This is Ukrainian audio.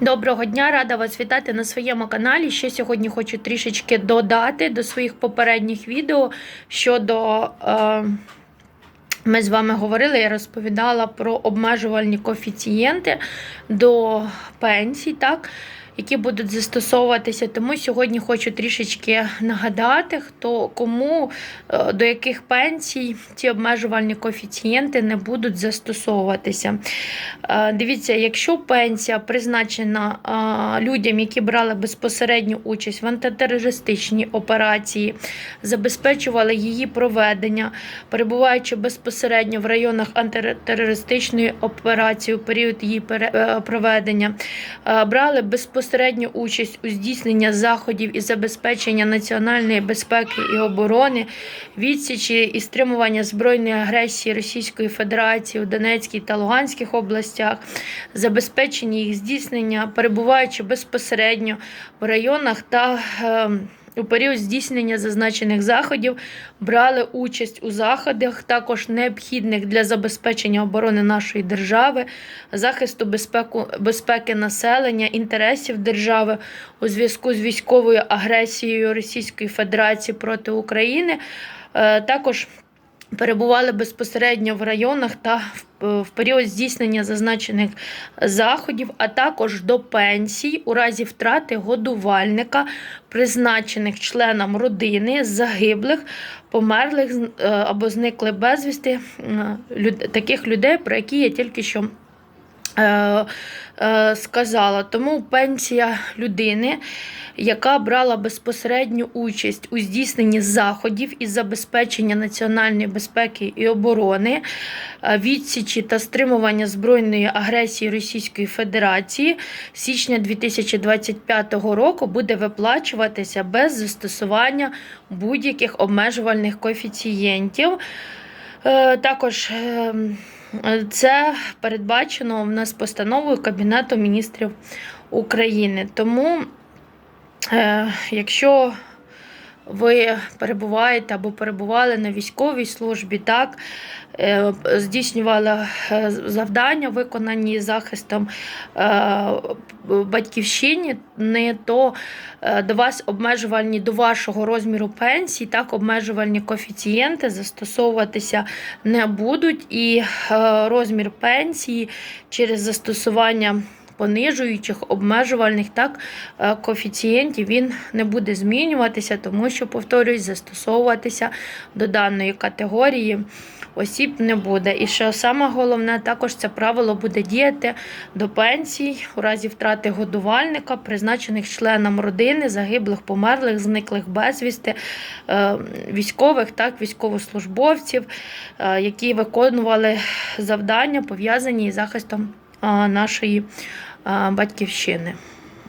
Доброго дня, рада вас вітати на своєму каналі. Ще сьогодні хочу трішечки додати до своїх попередніх відео щодо. Е, ми з вами говорили, я розповідала про обмежувальні коефіцієнти до пенсій, так, які будуть застосовуватися. Тому сьогодні хочу трішечки нагадати, хто кому е, до яких пенсій ці обмежувальні коефіцієнти не будуть застосовуватися. Е, Дивіться, якщо пенсія призначена е, людям, які брали безпосередню участь в антитерористичній операції, забезпечували її проведення, перебуваючи безпосередньо в районах антитерористичної операції у період її проведення, брали безпосередню участь у здійсненні заходів і забезпечення національної безпеки і оборони, відсічі і стримування збройної агресії Російської Федерації у Донецькій та Луганських областях, забезпечення їх здійснення, перебуваючи безпосередньо в районах та е, у період здійснення зазначених заходів брали участь у заходах, також необхідних для забезпечення оборони нашої держави, захисту безпеку, безпеки населення, інтересів держави у зв'язку з військовою агресією Російської Федерації проти України. Е, Також перебували безпосередньо в районах та в, в період здійснення зазначених заходів, а також до пенсій у разі втрати годувальника, призначених членам родини, загиблих, померлих е, або зникли безвісти таких людей, про які я тільки що. Е, е, Сказала, тому пенсія людини, яка брала безпосередню участь у здійсненні заходів із забезпечення національної безпеки і оборони, е, відсічі та стримування збройної агресії Російської Федерації січня 2025 року буде виплачуватися без застосування будь-яких обмежувальних коефіцієнтів. Також ем, це передбачено в нас постановою Кабінету міністрів України. Тому, е, якщо ви перебуваєте або перебували на військовій службі, так, е, здійснювали е, завдання, виконані захистом е, батьківщини, не то до вас обмежувальні до вашого розміру пенсії, так, обмежувальні коефіцієнти застосовуватися не будуть, і розмір пенсії через застосування понижуючих, обмежувальних так, е, коефіцієнтів він не буде змінюватися, тому що, повторюсь, застосовуватися до даної категорії осіб не буде. І що саме головне, також це правило буде діяти до пенсій у разі втрати годувальника, призначених членам родини, загиблих, померлих, зниклих безвісти, е, військових, так, військовослужбовців, е, які виконували завдання, пов'язані із захистом нашої батьківщини.